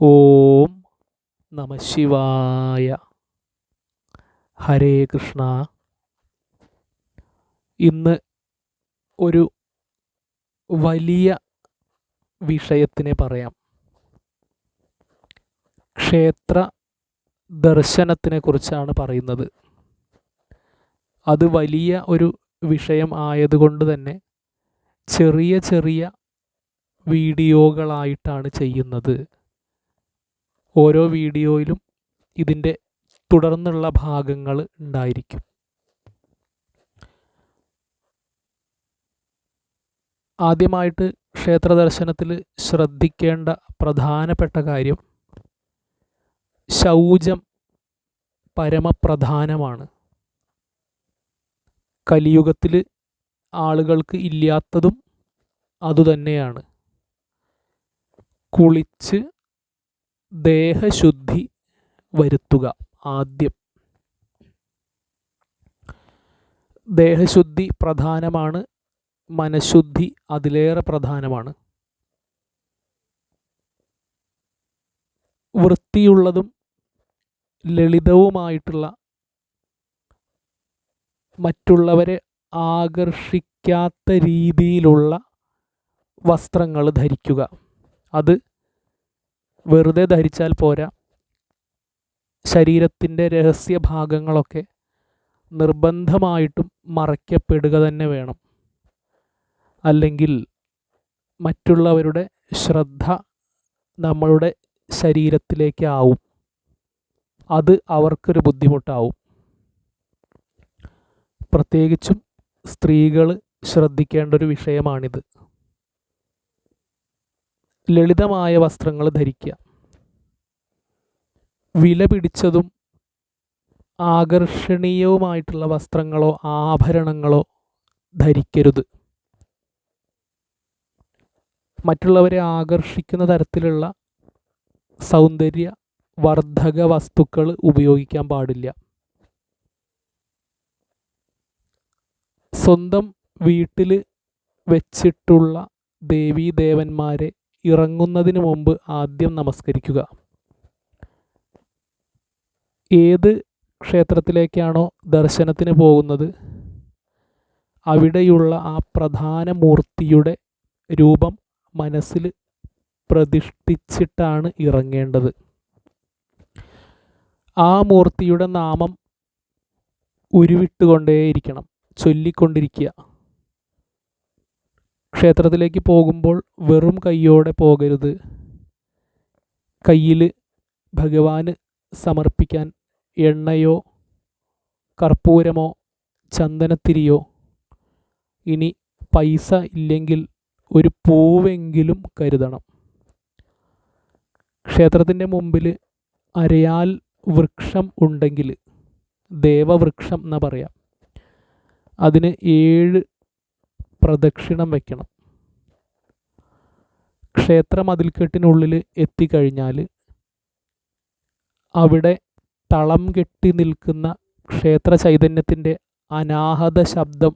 ഓം നമ ശിവായ. ഹരേ കൃഷ്ണ. ഇന്ന് ഒരു വലിയ വിഷയത്തിനെ പറയാം. ക്ഷേത്ര ദർശനത്തിനെ കുറിച്ചാണ് പറയുന്നത്. അത് വലിയ ഒരു വിഷയം ആയതുകൊണ്ട് തന്നെ ചെറിയ ചെറിയ വീഡിയോകളായിട്ടാണ് ചെയ്യുന്നത്. ഓരോ വീഡിയോയിലും ഇതിന്റെ തുടർന്നുള്ള ഭാഗങ്ങൾ ഉണ്ടായിരിക്കും. ആദ്യമായിട്ട് ക്ഷേത്ര ദർശനത്തിൽ ശ്രദ്ധിക്കേണ്ട പ്രധാനപ്പെട്ട കാര്യം ശൗചം പരമപ്രധാനമാണ്. കലിയുഗത്തിൽ ആളുകൾക്ക് ഇല്ലാത്തതും അതുതന്നെയാണ്. കുളിച്ച് ദേഹശുദ്ധി വരുത്തുക ആദ്യം. ദേഹശുദ്ധി പ്രധാനമാണ് മനഃശുദ്ധി അതിലേറെ പ്രധാനമാണ്. വൃത്തിയുള്ളതും ലളിതവുമായിട്ടുള്ള മറ്റുള്ളവരെ ആകർഷിക്കാത്ത രീതിയിലുള്ള വസ്ത്രങ്ങൾ ധരിക്കുക. അത് വെറുതെ ധരിച്ചാൽ പോരാ. ശരീരത്തിന്റെ രഹസ്യ ഭാഗങ്ങളൊക്കെ നിർബന്ധമായിട്ടും മറയ്ക്കപ്പെടുക തന്നെ വേണം. അല്ലെങ്കിൽ മറ്റുള്ളവരുടെ ശ്രദ്ധ നമ്മളുടെ ശരീരത്തിലേക്കാവും അത് അവർക്കൊരു ബുദ്ധിമുട്ടാവും. പ്രത്യേകിച്ചും സ്ത്രീകൾ ശ്രദ്ധിക്കേണ്ട ഒരു വിഷയമാണിത്. ലളിതമായ വസ്ത്രങ്ങൾ ധരിക്കുക. വില പിടിച്ചതും ആകർഷണീയവുമായിട്ടുള്ള വസ്ത്രങ്ങളോ ആഭരണങ്ങളോ ധരിക്കരുത്. മറ്റുള്ളവരെ ആകർഷിക്കുന്ന തരത്തിലുള്ള സൗന്ദര്യ വർദ്ധക വസ്തുക്കൾ ഉപയോഗിക്കാൻ പാടില്ല. സ്വന്തം വീട്ടിൽ വെച്ചിട്ടുള്ള ദേവീ ദേവന്മാരെ ഇറങ്ങുന്നതിന് മുമ്പ് ആദ്യം നമസ്കരിക്കുക. ഏത് ക്ഷേത്രത്തിലേക്കാണോ ദർശനത്തിന് പോകുന്നത് അവിടെയുള്ള ആ പ്രധാന മൂർത്തിയുടെ രൂപം മനസ്സിൽ പ്രതിഷ്ഠിച്ചിട്ടാണ് ഇറങ്ങേണ്ടത്. ആ മൂർത്തിയുടെ നാമം ഉരുവിട്ടുകൊണ്ടേയിരിക്കണം ചൊല്ലിക്കൊണ്ടിരിക്കുക. ക്ഷേത്രത്തിലേക്ക് പോകുമ്പോൾ വെറും കയ്യോടെ പോകരുത്. കയ്യിൽ ഭഗവാന് സമർപ്പിക്കാൻ എണ്ണയോ കർപ്പൂരമോ ചന്ദനത്തിരിയോ ഇനി പൈസ ഇല്ലെങ്കിൽ ഒരു പൂവെങ്കിലും കരുതണം. ക്ഷേത്രത്തിന്റെ മുമ്പിൽ അരയാൽ വൃക്ഷം ഉണ്ടെങ്കിൽ ദേവവൃക്ഷം എന്ന് പറയാം. അതിന് ഏഴ് പ്രദക്ഷിണം വയ്ക്കണം ക്ഷേത്ര മതിൽക്കെട്ടിനുള്ളിൽ എത്തിക്കഴിഞ്ഞാൽ അവിടെ തളം കെട്ടി നിൽക്കുന്ന ക്ഷേത്ര ചൈതന്യത്തിന്റെ അനാഹത ശബ്ദം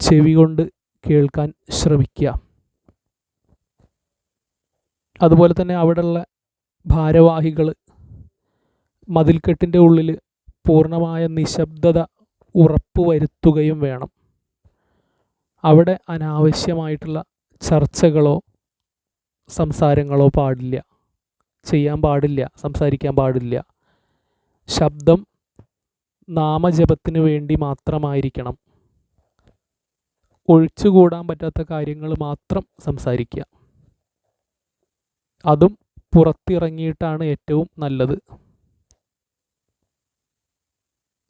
ചെവി കൊണ്ട് കേൾക്കാൻ ശ്രമിക്കുക. അതുപോലെ തന്നെ അവിടെയുള്ള ഭാരവാഹികൾ മതിൽക്കെട്ടിന്റെ ഉള്ളിൽ പൂർണമായ നിശബ്ദത ഉറപ്പുവരുത്തുകയും വേണം. അവിടെ അനാവശ്യമായിട്ടുള്ള ചർച്ചകളോ സംസാരങ്ങളോ പാടില്ല. ചെയ്യാൻ പാടില്ല സംസാരിക്കാൻ പാടില്ല. ശബ്ദം നാമജപത്തിന് വേണ്ടി മാത്രമായിരിക്കണം. ഒഴിച്ചുകൂടാൻ പറ്റാത്ത കാര്യങ്ങൾ മാത്രം സംസാരിക്കുക. അതും പുറത്തിറങ്ങിയിട്ടാണ് ഏറ്റവും നല്ലത്.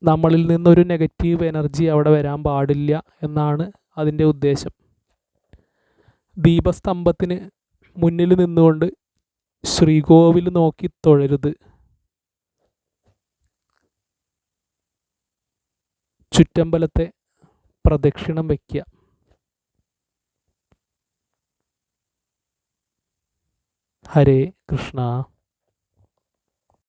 നമ്മളിൽ നിന്നൊരു നെഗറ്റീവ് എനർജി അവിടെ വരാൻ പാടില്ല എന്നാണ് അതിന്റെ ഉദ്ദേശം. ദീപസ്തംഭത്തിന് മുന്നിൽ നിന്നുകൊണ്ട് ശ്രീകോവിൽ നോക്കി തൊഴരുത്. ചുറ്റമ്പലത്തെ പ്രദക്ഷിണം വയ്ക്കുക ഹരേ കൃഷ്ണ.